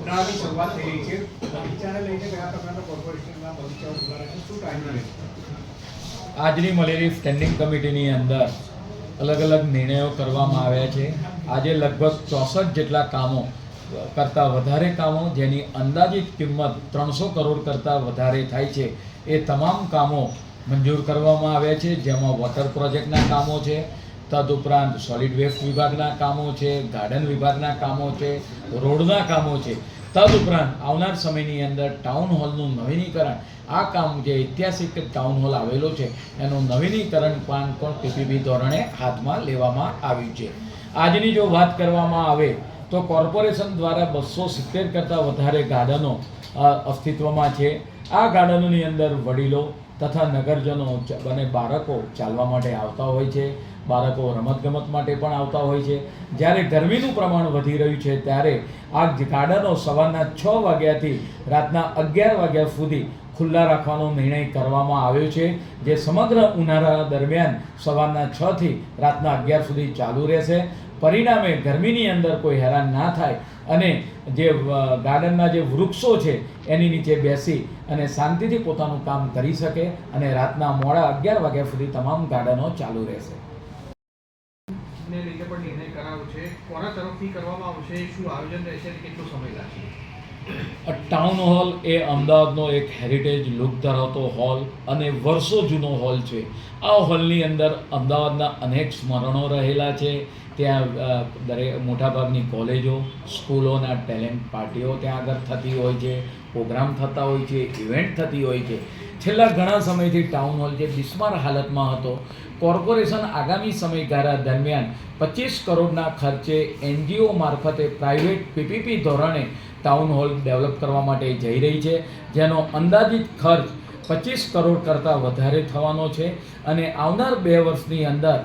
ઉનાળાની શરૂઆત થઈ રહી છે. બગીચાને લઈને કયા પ્રકારના કોર્પોરેશનના બગીચાઓ ખુલ્લા છે, શું ટાઈમ આજની મળેલી સ્ટેન્ડિંગ કમિટીની અંદર અલગ અલગ નિર્ણયો કરવામાં આવ્યા છે. આજે લગભગ ચોસઠ જેટલા કામો કરતાં વધારે કામો જેની અંદાજિત કિંમત ત્રણસો કરોડ કરતાં વધારે થાય છે. એ તમામ કામો મંજૂર કરવામાં આવ્યા છે. જેમાં વોટર પ્રોજેક્ટના કામો છે તદુપરાંત સોલિડ વેસ્ટ વિભાગના કામો છે ગાર્ડન વિભાગના કામો છે, રોડના કામો છે. તદુપરાંત આવનાર સમયની અંદર ટાઉન હોલનું નવીનીકરણ, આ કામ જે ઐતિહાસિક ટાઉન હોલ આવેલો છે, એનું નવીનીકરણ પણ પણ પીપીબી ધોરણે હાથમાં લેવામાં આવ્યું છે. આજની જો વાત કરવામાં આવે, તો કોર્પોરેશન દ્વારા બસો સિત્તેર કરતાં વધારે ગાર્ડનો અસ્તિત્વમાં છે. આ ગાર્ડનોની અંદર વડીલો તથા નગરજનો અને બાળકો ચાલવા માટે આવતા હોય છે. બાળકો રમતગમત માટે પણ આવતા હોય છે. જ્યારે ગરમીનું પ્રમાણ વધી રહ્યું છે, ત્યારે આ ગાર્ડનો સવારના છ વાગ્યાથી રાતના અગિયાર વાગ્યા સુધી ખુલ્લા રાખવાનો નિર્ણય કરવામાં આવ્યો છે, જે સમગ્ર ઉનાળા દરમિયાન સવારના છથી રાતના અગિયાર સુધી ચાલુ રહેશે. પરિણામે ગરમીની અંદર કોઈ હેરાન ના થાય અને જે ગાર્ડનના જે વૃક્ષો છે, એની નીચે બેસી અને શાંતિથી પોતાનું કામ કરી શકે અને રાતના મોડા અગિયાર વાગ્યા સુધી તમામ ગાર્ડનો ચાલુ રહેશે. ને છે. કોના તરફથી કરવામાં આવશે? શું આયોજન રહેશે? કેટલો સમય લાગશે? ટાઉન હોલ એ અમદાવાદનો એક હેરિટેજ લુક ધરાવતો હોલ અને વર્ષો જૂનો હોલ છે. આ હોલની અંદર અમદાવાદના અનેક સ્મરણો રહેલા છે. ત્યાં દરેક મોટાભાગની કોલેજો સ્કૂલોના ટેલેન્ટ પાર્ટીઓ ત્યાં આગળ થતી હોય છે, પ્રોગ્રામ થતા હોય છે ઇવેન્ટ થતી હોય છે. છેલ્લા ઘણા સમયથી ટાઉન હોલ જે બિસ્માર હાલતમાં હતો કોર્પોરેશન આગામી સમયગાળા દરમિયાન પચીસ કરોડના ખર્ચે એનજીઓ મારફતે પ્રાઇવેટ પીપીપી ધોરણે ટાઉન હોલ ડેવલપ કરવા માટે જઈ રહી છે, જેનો અંદાજિત ખર્ચ પચીસ કરોડ કરતાં વધારે થવાનો છે અને આવનાર બે વર્ષની અંદર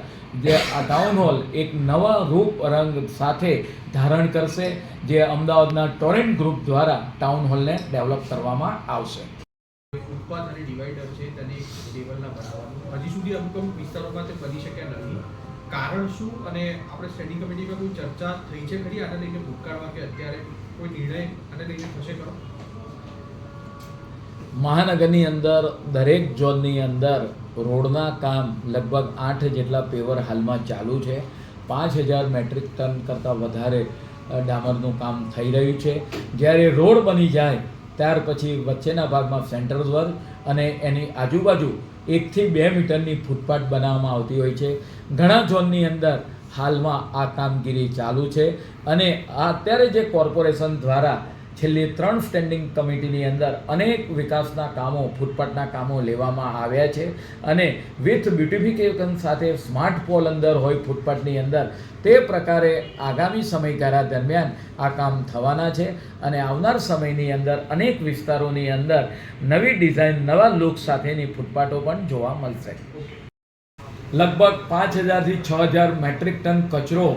જે આ ટાઉન હોલ એક નવા રૂપ રંગ સાથે ધારણ કરશે, જે અમદાવાદના ટોરેન્ટ ગ્રુપ દ્વારા ટાઉન હોલને ડેવલપ કરવામાં આવશે. ફૂટપાથ અને ડિવાઈડર છે તેને લેવલના બનાવવાનું. હજી સુધી અમુક વિસ્તારોમાં તે બની શક્યા નથી. કારણ શું? અને આપણે સ્ટેન્ડિંગ કમિટીમાં કોઈ ચર્ચા થઈ છે ખરી? આને લઈને ભૂતકાળમાં કે અત્યારે કોઈ નિર્ણય આને લઈને થશે ખરો? મહાનગરની અંદર, દરેક ઝોનની અંદર રોડના કામ લગભગ આઠ જેટલા પેવર હાલમાં ચાલુ છે. પાંચ હજાર મેટ્રિક ટન કરતાં વધારે ડામરનું કામ થઈ રહ્યું છે. જ્યારે રોડ બની જાય ત્યાર પછી વચ્ચેના ભાગમાં સેન્ટર વર્ગ અને એની આજુબાજુ એકથી બે મીટરની ફૂટપાથ બનાવવામાં આવતી હોય છે. ઘણા ઝોનની અંદર હાલમાં આ કામગીરી ચાલુ છે અને અત્યારે જે કોર્પોરેશન દ્વારા છેલ્લી ત્રણ સ્ટેન્ડિંગ કમિટીની અંદર અનેક વિકાસના કામો, ફૂટપાથના કામો લેવામાં આવ્યા છે અને વિથ બ્યુટિફિકેશન સાથે સ્માર્ટ પોલ અંદર હોય ફૂટપાથની અંદર, તે પ્રકારે આગામી સમયગાળા દરમિયાન આ કામ થવાના છે અને આવનાર સમયની અંદર અનેક વિસ્તારોની અંદર નવી ડિઝાઇન નવા લુક સાથેની ફૂટપાથો પણ જોવા મળશે. લગભગ પાંચ હજારથી છ હજાર મેટ્રિક ટન કચરો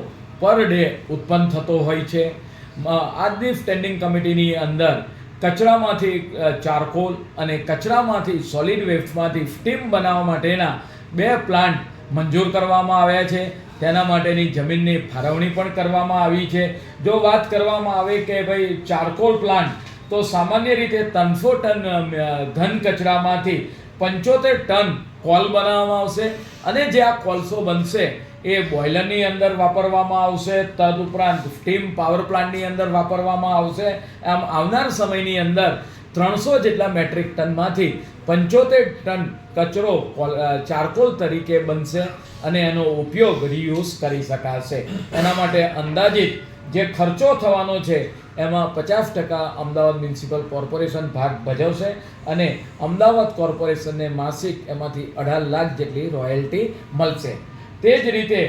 પર ડે ઉત્પન્ન થતો હોય છે. આજની સ્ટેન્ડિંગ કમિટીની અંદર કચરામાંથી ચારકોલ અને કચરામાંથી સોલિડ વેસ્ટમાંથી સ્ટીમ બનાવવા માટેના બે પ્લાન્ટ મંજૂર કરવામાં આવ્યા છે. તેના માટેની જમીનની ફાળવણી પણ કરવામાં આવી છે. જો વાત કરવામાં આવે કે ભાઈ ચારકોલ પ્લાન્ટ તો સામાન્ય રીતે ત્રણસો ટન ઘન કચરામાંથી પંચોતેર ટન કોલ બનાવવામાં આવશે અને જે આ કોલસો બનશે એ બોઇલરની અંદર વાપરવામાં આવશે, તદુપરાંત સ્ટીમ પાવર પ્લાન્ટની અંદર વાપરવામાં આવશે. આમ આવનાર સમયની અંદર ત્રણસો જેટલા મેટ્રિક ટનમાંથી પંચોતેર ટન કચરો કોલ- ચારકોલ તરીકે બનશે અને એનો ઉપયોગ રીયુઝ કરી શકાશે. એના માટે અંદાજિત જે ખર્ચો થવાનો છે, એમાં પચાસ ટકા અમદાવાદ મ્યુનિસિપલ કોર્પોરેશન ભાગ ભજવશે અને અમદાવાદ કોર્પોરેશનને માસિક એમાંથી અઢાર લાખ જેટલી રોયલ્ટી મળશે. તે જ રીતે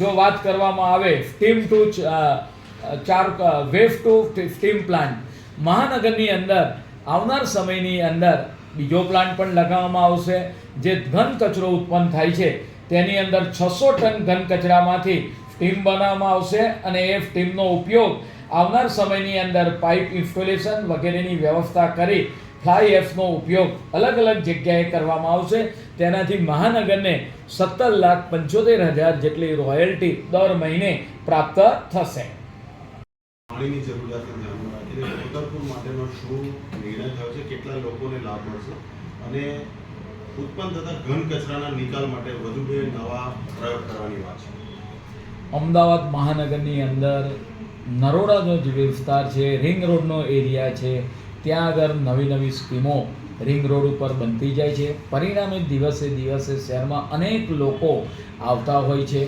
જો વાત કરવામાં આવે સ્ટીમ ટુ ચાર વેવ ટુ સ્ટીમ પ્લાન્ટ મહાનગરની અંદર, આવનાર સમયની અંદર બીજો પ્લાન્ટ પણ લગાવવામાં આવશે. જે ઘન કચરો ઉત્પન્ન થાય છે, તેની અંદર છસો ટન ઘન કચરામાંથી સ્ટીમ બનાવવામાં આવશે અને એ સ્ટીમનો ઉપયોગ આવનાર સમયની અંદર પાઇપ ઇન્સ્ટોલેશન વગેરેની વ્યવસ્થા કરી ફ્લાય એફનો ઉપયોગ અલગ અલગ જગ્યાએ કરવામાં આવશે. તેનાથી મહાનગરને સત્તર લાખ પંચોતેર હજાર જેટલી રોયલ્ટી દર મહિને પ્રાપ્ત થશે. પાણીની જરૂરિયાતને ધ્યાનમાં રાખીને છોતરપુર માટેનો શું નિર્ણય થયો છે? કેટલા લોકોને લાભ મળશે? અને ઉત્પન્ન થતા ઘન કચરાના નિકાલ માટે વધુ બે નવા પ્રયોગ કરવાની વાત છે. અમદાવાદ મહાનગરની અંદર નરોડાનો જે વિસ્તાર છે રિંગ રોડનો એરિયા છે ત્યાં આગળ નવી નવી સ્કીમો રિંગ રોડ ઉપર બનતી જાય છે. પરિણામે દિવસે દિવસે શહેરમાં અનેક લોકો આવતા હોય છે.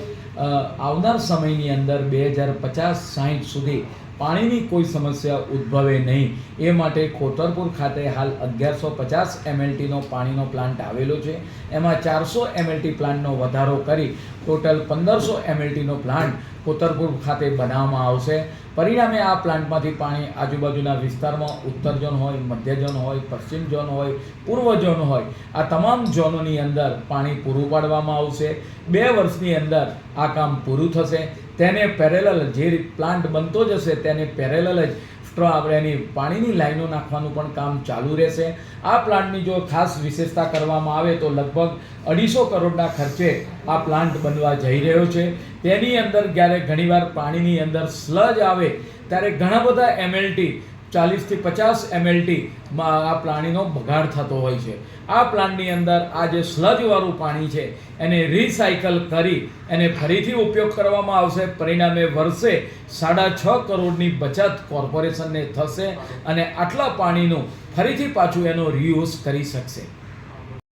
આવનાર સમયની અંદર બે હજાર પચાસ સાહીઠ સુધી પાણીની કોઈ સમસ્યા ઉદ્ભવે નહીં. એ માટે ખોતરપુર ખાતે હાલ અગિયારસો પચાસ એમએલટીનો પાણીનો પ્લાન્ટ આવેલો છે. એમાં ચારસો એમએલટી પ્લાન્ટનો વધારો કરી ટોટલ પંદરસો એમએલટીનો પ્લાન્ટ કોતરપુર ખાતે બનાવવામાં આવશે. પરિણામે આ પ્લાન્ટમાંથી પાણી આજુબાજુના વિસ્તારમાં ઉત્તર ઝોન હોય, મધ્ય ઝોન હોય, પશ્ચિમ ઝોન હોય, પૂર્વ ઝોન હોય, આ તમામ ઝોનોની અંદર પાણી પૂરું પાડવામાં આવશે. બે વર્ષની અંદર આ કામ પૂરું થશે. તેને પેરેલલ જે પ્લાન્ટ બનતો જશે તેને પેરેલલ જ આપણે એની પાણીની લાઈનો નાખવાનું પણ કામ ચાલુ રહેશે. આ પ્લાન્ટની જો ખાસ વિશેષતા કરવામાં આવે તો લગભગ અઢીસો કરોડના ખર્ચે આ પ્લાન્ટ બનવા જઈ રહ્યો છે. તેની અંદર જ્યારે ઘણીવાર પાણીની અંદર સ્લજ આવે, ત્યારે ઘણા બધા એમએલટી ચાલીસથી પચાસ એમએલટીમાં આ પ્લાણીનો બગાડ થતો હોય છે. આ પ્લાન્ટની અંદર આ જે સ્લજવાળું પાણી છે, એને રિસાયકલ કરી એને ફરીથી ઉપયોગ કરવામાં આવશે. પરિણામે વર્ષે સાડા છ કરોડની બચત કોર્પોરેશનને થશે અને આટલા પાણીનું ફરીથી પાછું એનો રીયુઝ કરી શકશે.